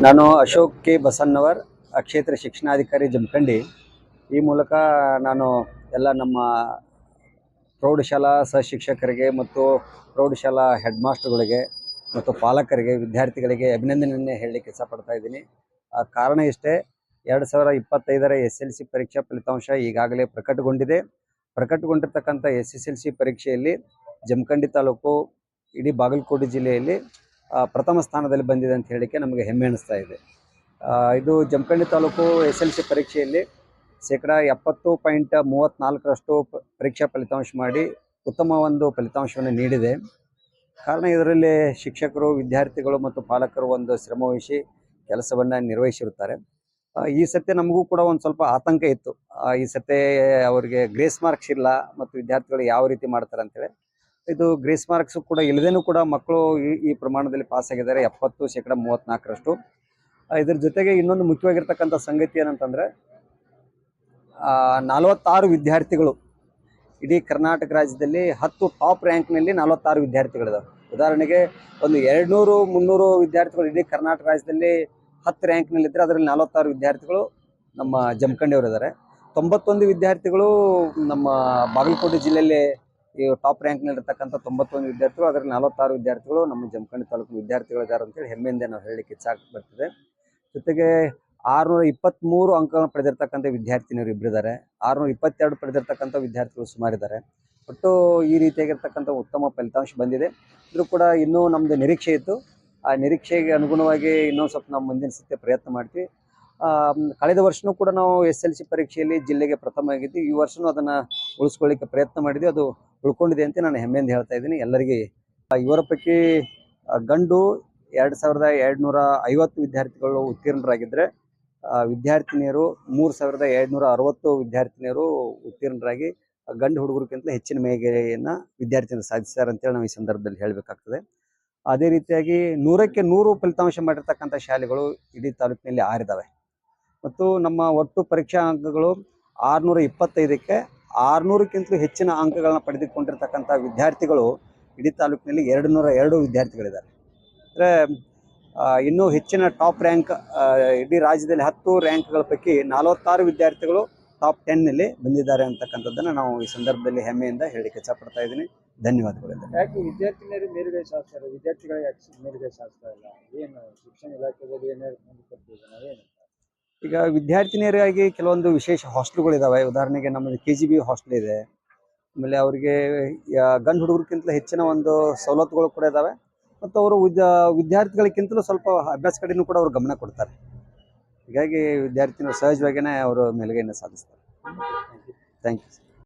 ನಾನು ಅಶೋಕ್ ಕೆ ಬಸನ್ನವರ್ ಕ್ಷೇತ್ರ ಶಿಕ್ಷಣಾಧಿಕಾರಿ ಜಮಖಂಡಿ. ಈ ಮೂಲಕ ನಾನು ಎಲ್ಲ ನಮ್ಮ ಪ್ರೌಢಶಾಲಾ ಸಹಶಿಕ್ಷಕರಿಗೆ ಮತ್ತು ಪ್ರೌಢಶಾಲಾ ಹೆಡ್ ಮಾಸ್ಟರ್ಗಳಿಗೆ ಮತ್ತು ಪಾಲಕರಿಗೆ, ವಿದ್ಯಾರ್ಥಿಗಳಿಗೆ ಅಭಿನಂದನೆಯನ್ನೇ ಹೇಳಲಿಕ್ಕೆ ಇಷ್ಟಪಡ್ತಾ ಇದ್ದೀನಿ. ಆ ಕಾರಣ ಇಷ್ಟೇ, ಎರಡು ಸಾವಿರ ಇಪ್ಪತ್ತೈದರ ಎಸ್ ಎಲ್ ಸಿ ಪರೀಕ್ಷಾ ಫಲಿತಾಂಶ ಈಗಾಗಲೇ ಪ್ರಕಟಗೊಂಡಿದೆ. ಪ್ರಕಟಗೊಂಡಿರ್ತಕ್ಕಂಥ ಎಸ್ ಎಸ್ ಎಲ್ ಸಿ ಪರೀಕ್ಷೆಯಲ್ಲಿ ಜಮಖಂಡಿ ತಾಲೂಕು, ಇಡೀ ಬಾಗಲಕೋಟೆ ಜಿಲ್ಲೆಯಲ್ಲಿ ಪ್ರಥಮ ಸ್ಥಾನದಲ್ಲಿ ಬಂದಿದೆ ಅಂತ ಹೇಳಲಿಕ್ಕೆ ನಮಗೆ ಹೆಮ್ಮೆ ಅನಿಸ್ತಾ ಇದೆ. ಇದು Jamakhandi taluk S L C ಪರೀಕ್ಷೆಯಲ್ಲಿ ಶೇಕಡ ಎಪ್ಪತ್ತು ಪಾಯಿಂಟ್ ಮೂವತ್ತ್ನಾಲ್ಕರಷ್ಟು ಪರೀಕ್ಷಾ ಫಲಿತಾಂಶ ಮಾಡಿ ಉತ್ತಮ ಒಂದು ಫಲಿತಾಂಶವನ್ನು ನೀಡಿದೆ. ಕಾರಣ ಇದರಲ್ಲಿ ಶಿಕ್ಷಕರು, ವಿದ್ಯಾರ್ಥಿಗಳು ಮತ್ತು ಪಾಲಕರು ಒಂದು ಶ್ರಮವಹಿಸಿ ಕೆಲಸವನ್ನು ನಿರ್ವಹಿಸಿರುತ್ತಾರೆ. ಈ ಸತ್ಯ ನಮಗೂ ಕೂಡ ಒಂದು ಸ್ವಲ್ಪ ಆತಂಕ ಇತ್ತು. ಈ ಸತ್ಯ ಅವರಿಗೆ ಗ್ರೇಸ್ ಮಾರ್ಕ್ಸ್ ಇಲ್ಲ ಮತ್ತು ವಿದ್ಯಾರ್ಥಿಗಳು ಯಾವ ರೀತಿ ಮಾಡ್ತಾರೆ ಅಂತೇಳಿ. ಇದು ಗ್ರೇಸ್ ಮಾರ್ಕ್ಸ್ ಕೂಡ ಇಲ್ಲದೇನೂ ಕೂಡ ಮಕ್ಕಳು ಈ ಈ ಪ್ರಮಾಣದಲ್ಲಿ ಪಾಸ್ ಆಗಿದ್ದಾರೆ. ಎಪ್ಪತ್ತು ಶೇಕಡ ಮೂವತ್ತ್ನಾಲ್ಕರಷ್ಟು ಇದರ ಜೊತೆಗೆ ಇನ್ನೊಂದು ಮುಖ್ಯವಾಗಿರ್ತಕ್ಕಂಥ ಸಂಗತಿ ಏನಂತಂದ್ರೆ ನಲವತ್ತಾರು ವಿದ್ಯಾರ್ಥಿಗಳು ಇಡೀ ಕರ್ನಾಟಕ ರಾಜ್ಯದಲ್ಲಿ ಹತ್ತು ಟಾಪ್ ರ್ಯಾಂಕ್ನಲ್ಲಿ ನಲವತ್ತಾರು ವಿದ್ಯಾರ್ಥಿಗಳಿದಾವೆ. ಉದಾಹರಣೆಗೆ ಒಂದು ಎರಡುನೂರು, ಮುನ್ನೂರು ವಿದ್ಯಾರ್ಥಿಗಳು ಇಡೀ ಕರ್ನಾಟಕ ರಾಜ್ಯದಲ್ಲಿ ಹತ್ತು ರ್ಯಾಂಕ್ನಲ್ಲಿದ್ದರೆ ಅದರಲ್ಲಿ ನಲವತ್ತಾರು ವಿದ್ಯಾರ್ಥಿಗಳು ನಮ್ಮ ಜಮಖಂಡಿಯವರು ಇದ್ದಾರೆ ತೊಂಬತ್ತೊಂದು ವಿದ್ಯಾರ್ಥಿಗಳು ನಮ್ಮ ಬಾಗಲಕೋಟೆ ಜಿಲ್ಲೆಯಲ್ಲಿ ಈ ಟಾಪ್ ರ್ಯಾಂಕ್ನಲ್ಲಿರ್ತಕ್ಕಂಥ ತೊಂಬತ್ತೊಂದು ವಿದ್ಯಾರ್ಥಿಗಳು, ಅದರಲ್ಲಿ ನಲವತ್ತಾರು ವಿದ್ಯಾರ್ಥಿಗಳು ನಮ್ಮ ಜಮಖಂಡಿ ತಾಲೂಕು ವಿದ್ಯಾರ್ಥಿಗಳಿದ್ದಾರೆ ಅಂತೇಳಿ ಹೆಮ್ಮೆಯಿಂದ ನಾವು ಹೇಳಲಿಕ್ಕೆ ಇಚ್ಛೆ ಬರ್ತದೆ. ಜೊತೆಗೆ ಆರುನೂರ ಇಪ್ಪತ್ತ್ಮೂರು ಅಂಕಗಳನ್ನು ಪಡೆದಿರ್ತಕ್ಕಂಥ ವಿದ್ಯಾರ್ಥಿನಿಯರು ಇಬ್ಬರಿದ್ದಾರೆ ಆರುನೂರ ಇಪ್ಪತ್ತೆರಡು ಪಡೆದಿರ್ತಕ್ಕಂಥ ವಿದ್ಯಾರ್ಥಿಗಳು ಸುಮಾರಿದ್ದಾರೆ ಒಟ್ಟು ಈ ರೀತಿಯಾಗಿರ್ತಕ್ಕಂಥ ಉತ್ತಮ ಫಲಿತಾಂಶ ಬಂದಿದೆ. ಇದ್ರೂ ಕೂಡ ಇನ್ನೂ ನಮ್ಮದು ನಿರೀಕ್ಷೆ ಇತ್ತು. ಆ ನಿರೀಕ್ಷೆಗೆ ಅನುಗುಣವಾಗಿ ಇನ್ನೊಂದು ಸ್ವಲ್ಪ ನಾವು ಮುಂದಿನ ಸತ್ಯ ಪ್ರಯತ್ನ ಮಾಡ್ತೀವಿ. ಕಳೆದ ವರ್ಷನೂ ಕೂಡ ನಾವು ಎಸ್ ಎಲ್ ಸಿ ಪರೀಕ್ಷೆಯಲ್ಲಿ ಜಿಲ್ಲೆಗೆ ಪ್ರಥಮ ಆಗಿದ್ದು, ಈ ವರ್ಷನೂ ಅದನ್ನು ಉಳಿಸ್ಕೊಳ್ಳಿಕ್ಕೆ ಪ್ರಯತ್ನ ಮಾಡಿದ್ವಿ. ಅದು ಉಳ್ಕೊಂಡಿದೆ ಅಂತ ನಾನು ಹೆಮ್ಮೆಯಿಂದ ಹೇಳ್ತಾ ಇದ್ದೀನಿ. ಎಲ್ಲರಿಗೆ ಇವರ ಪೈಕಿ ಗಂಡು, ಎರಡು ಸಾವಿರದ ಎರಡುನೂರ ಐವತ್ತು ವಿದ್ಯಾರ್ಥಿಗಳು ಉತ್ತೀರ್ಣರಾಗಿದ್ದರೆ. ವಿದ್ಯಾರ್ಥಿನಿಯರು ಮೂರು ಸಾವಿರದ ಎರಡುನೂರ ಅರವತ್ತು ವಿದ್ಯಾರ್ಥಿನಿಯರು ಉತ್ತೀರ್ಣರಾಗಿ ಗಂಡು ಹುಡುಗರಿಗಿಂತ ಹೆಚ್ಚಿನ ಮೇಗೆಯನ್ನು ವಿದ್ಯಾರ್ಥಿನ ಸಾಧಿಸ್ತಾರೆ ಅಂತೇಳಿ ನಾವು ಈ ಸಂದರ್ಭದಲ್ಲಿ ಹೇಳಬೇಕಾಗ್ತದೆ. ಅದೇ ರೀತಿಯಾಗಿ ನೂರಕ್ಕೆ ನೂರು ಫಲಿತಾಂಶ ಮಾಡಿರ್ತಕ್ಕಂಥ ಶಾಲೆಗಳು ಇಡೀ ತಾಲೂಕಿನಲ್ಲಿ ಆರಿದ್ದಾವೆ ಮತ್ತು ನಮ್ಮ ಒಟ್ಟು ಪರೀಕ್ಷಾ ಅಂಕಗಳು ಆರುನೂರ ಇಪ್ಪತ್ತೈದಕ್ಕೆ ಆರುನೂರಕ್ಕಿಂತಲೂ ಹೆಚ್ಚಿನ ಅಂಕಗಳನ್ನ ಪಡೆದುಕೊಂಡಿರ್ತಕ್ಕಂಥ ವಿದ್ಯಾರ್ಥಿಗಳು ಇಡೀ ತಾಲೂಕಿನಲ್ಲಿ ಎರಡು ನೂರ ಎರಡು ವಿದ್ಯಾರ್ಥಿಗಳಿದ್ದಾರೆ. ಅಂದರೆ ಇನ್ನೂ ಹೆಚ್ಚಿನ ಟಾಪ್ ರ್ಯಾಂಕ್ ಇಡೀ ರಾಜ್ಯದಲ್ಲಿ ಹತ್ತು ರ್ಯಾಂಕ್ಗಳ ಪೈಕಿ ನಲವತ್ತಾರು ವಿದ್ಯಾರ್ಥಿಗಳು ಟಾಪ್ ಟೆನ್ನಲ್ಲಿ ಬಂದಿದ್ದಾರೆ ಅಂತಕ್ಕಂಥದ್ದನ್ನು ನಾವು ಈ ಸಂದರ್ಭದಲ್ಲಿ ಹೆಮ್ಮೆಯಿಂದ ಹೇಳಿಕೆ ಇಚ್ಛಪಡ್ತಾ ಇದ್ದೀನಿ. ಧನ್ಯವಾದಗಳು. ಯಾಕೆ ವಿದ್ಯಾರ್ಥಿನಿಯರು ಮೇಲುಗೈ ಶಾಸ್ತ್ರ ವಿದ್ಯಾರ್ಥಿಗಳಿಗೆ ಮೇಲುಗೈ ಇಲ್ಲ? ಏನು ಶಿಕ್ಷಣ ಏನಾದ್ರು ಈಗ ವಿದ್ಯಾರ್ಥಿನಿಯರಿಗಾಗಿ ಕೆಲವೊಂದು ವಿಶೇಷ ಹಾಸ್ಟೆಲ್ಗಳಿದ್ದಾವೆ ಉದಾಹರಣೆಗೆ ನಮ್ಮದು ಕೆ ಜಿ ಬಿ ಹಾಸ್ಟೆಲ್ ಇದೆ. ಆಮೇಲೆ ಅವರಿಗೆ ಗಂಡು ಹುಡುಗರಿಗಿಂತಲೂ ಹೆಚ್ಚಿನ ಒಂದು ಸವಲತ್ತುಗಳು ಕೂಡ ಇದ್ದಾವೆ ಮತ್ತು ಅವರು ವಿದ್ಯಾ ವಿದ್ಯಾರ್ಥಿಗಳಿಗಿಂತಲೂ ಸ್ವಲ್ಪ ಅಭ್ಯಾಸ ಕಡೆಯೂ ಕೂಡ ಅವರು ಗಮನ ಕೊಡ್ತಾರೆ. ಹೀಗಾಗಿ ವಿದ್ಯಾರ್ಥಿನ ಸಹಜವಾಗಿಯೇ ಅವರು ಮೇಲುಗೈನ ಸಾಧಿಸ್ತಾರೆ. Thank you